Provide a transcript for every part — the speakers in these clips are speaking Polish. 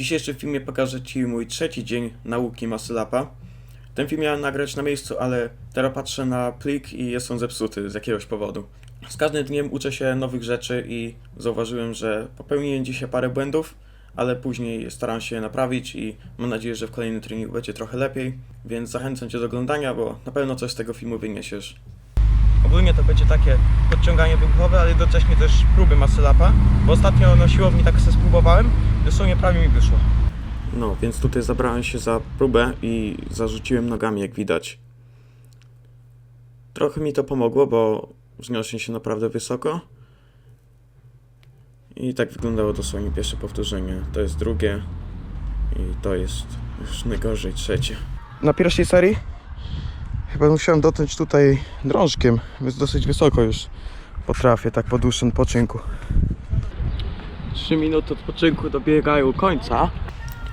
dzisiejszym filmie pokażę Ci mój trzeci dzień nauki Masylapa. Ten film miałem nagrać na miejscu, ale teraz patrzę na plik i jest on zepsuty z jakiegoś powodu. Z każdym dniem uczę się nowych rzeczy i zauważyłem, że popełniłem dzisiaj parę błędów, ale później staram się je naprawić i mam nadzieję, że w kolejnym treningu będzie trochę lepiej, więc zachęcam Cię do oglądania, bo na pewno coś z tego filmu wyniesiesz. Ogólnie to będzie takie podciąganie wybuchowe, ale jednocześnie też próby masylapa, bo ostatnio na siłowni tak sobie spróbowałem, dosłownie prawie mi wyszło. No, więc tutaj zabrałem się za próbę i zarzuciłem nogami, jak widać. Trochę mi to pomogło, bo wzniosłem się naprawdę wysoko. I tak wyglądało dosłownie pierwsze powtórzenie. To jest drugie i to jest już najgorzej trzecie. Na pierwszej serii Chyba musiałem dotknąć tutaj drążkiem, więc dosyć wysoko już potrafię, tak po dłuższym odpoczynku. 3 minuty odpoczynku dobiegają końca.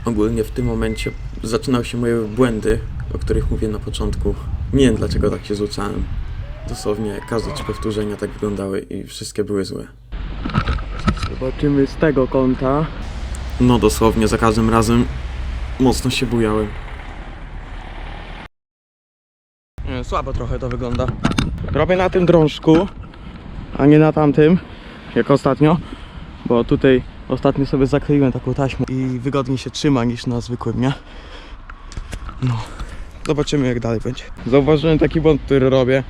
Ogólnie w tym momencie zaczynały się moje błędy, o których mówię na początku. Nie wiem dlaczego tak się rzucałem. Dosłownie każde trzy powtórzenia tak wyglądały i wszystkie były złe. Zobaczymy z tego kąta. No dosłownie za każdym razem mocno się bujałem. Nie, Słabo trochę to wygląda. Robię na tym drążku, a nie na tamtym, jak ostatnio, bo tutaj ostatnio sobie zakleiłem taką taśmą i wygodniej się trzyma niż na zwykłym, nie? No, zobaczymy jak dalej będzie. Zauważyłem taki błąd, który robię.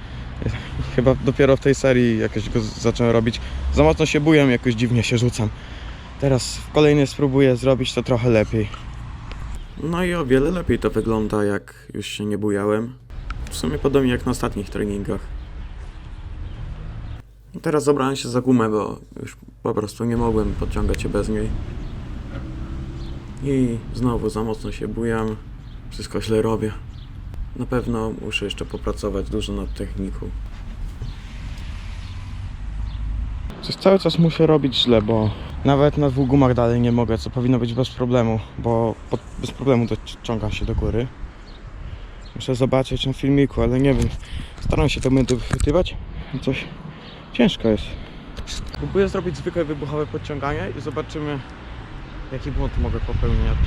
Chyba dopiero w tej serii jakoś go zacząłem robić. Za mocno się buję, jakoś dziwnie się rzucam. Teraz w spróbuję zrobić to trochę lepiej. No i o wiele lepiej to wygląda, jak już się nie bujałem. W sumie podobnie jak na ostatnich treningach. Teraz zabrałem się za gumę, bo już po prostu nie mogłem podciągać się bez niej. I znowu za mocno się bujam. Wszystko źle robię. Na pewno muszę jeszcze popracować dużo nad techniką. Coś cały czas muszę robić źle, bo nawet na dwóch gumach dalej nie mogę, co powinno być bez problemu, bo pod, bez problemu dociągam się do góry. Muszę zobaczyć na filmiku, ale nie wiem. Staram się to wychwytywać. Coś ciężko jest. Próbuję zrobić zwykłe wybuchowe podciąganie i zobaczymy jaki błąd mogę popełniać.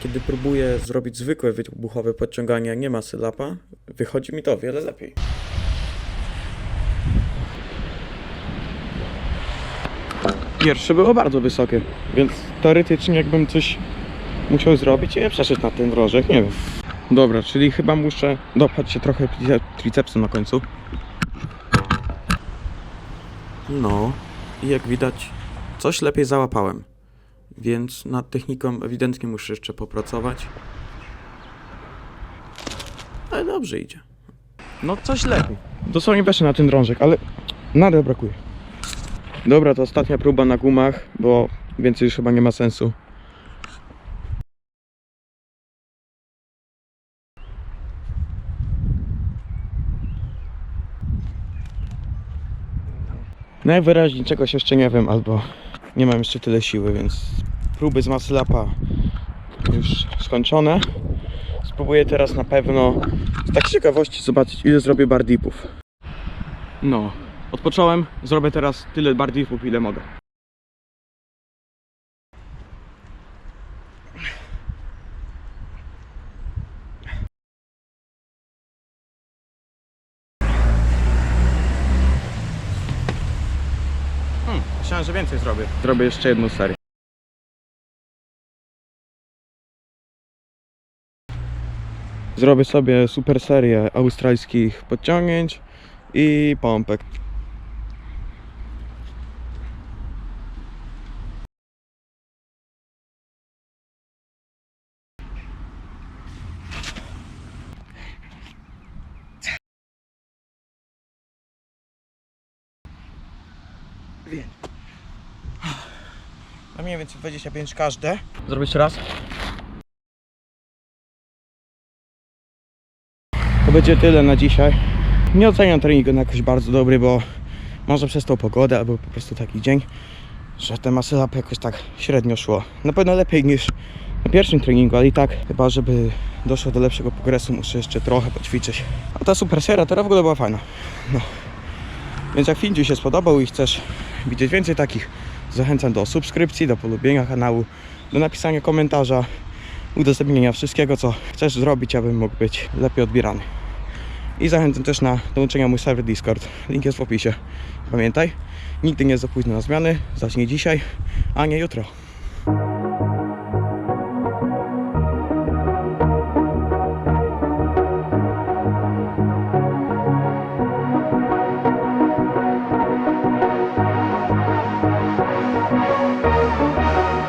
Kiedy próbuję zrobić zwykłe wybuchowe podciąganie, nie ma sylapa, wychodzi mi to o wiele lepiej. Pierwsze było bardzo wysokie, więc teoretycznie jakbym coś musiał zrobić, nie przeszedł na ten drążek, nie wiem. Dobra, czyli chyba muszę dopchać się trochę trice- tricepsem na końcu. No, i jak widać, coś lepiej załapałem. Więc nad techniką ewidentnie muszę jeszcze popracować. Ale dobrze idzie. No, coś lepiej. Dosłownie weszłem na ten drążek, ale nadal brakuje. Dobra, to ostatnia próba na gumach, bo więcej już chyba nie ma sensu. Najwyraźniej czegoś jeszcze nie wiem, albo nie mam jeszcze tyle siły, więc próby z masylapa już skończone. Spróbuję teraz na pewno z tak ciekawości zobaczyć ile zrobię bar dipów. No, odpocząłem, zrobię teraz tyle bar dipów ile mogę. Hmm, myślałem, że więcej zrobię. Zrobię jeszcze jedną serię. Zrobię sobie super serię australijskich podciągnięć i pompek. Na mniej więcej 25 każde. Zrobię jeszcze raz. To będzie tyle na dzisiaj. Nie oceniam treningu na jakoś bardzo dobry, bo może przez tą pogodę albo po prostu taki dzień, że te masy lap jakoś tak średnio szło. Na pewno lepiej niż na pierwszym treningu, ale i tak chyba, żeby doszło do lepszego progresu, muszę jeszcze trochę poćwiczyć. A ta super seria teraz w ogóle była fajna. No. Więc jak film Ci się spodobał i chcesz widzieć więcej takich, Zachęcam do subskrypcji, do polubienia kanału, do napisania komentarza, udostępnienia wszystkiego, co chcesz zrobić, abym mógł być lepiej odbierany. I zachęcam też na dołączenie mój serwer Discord. Link jest w opisie. Pamiętaj, nigdy nie jest za późno na zmiany. Zacznij dzisiaj, a nie jutro.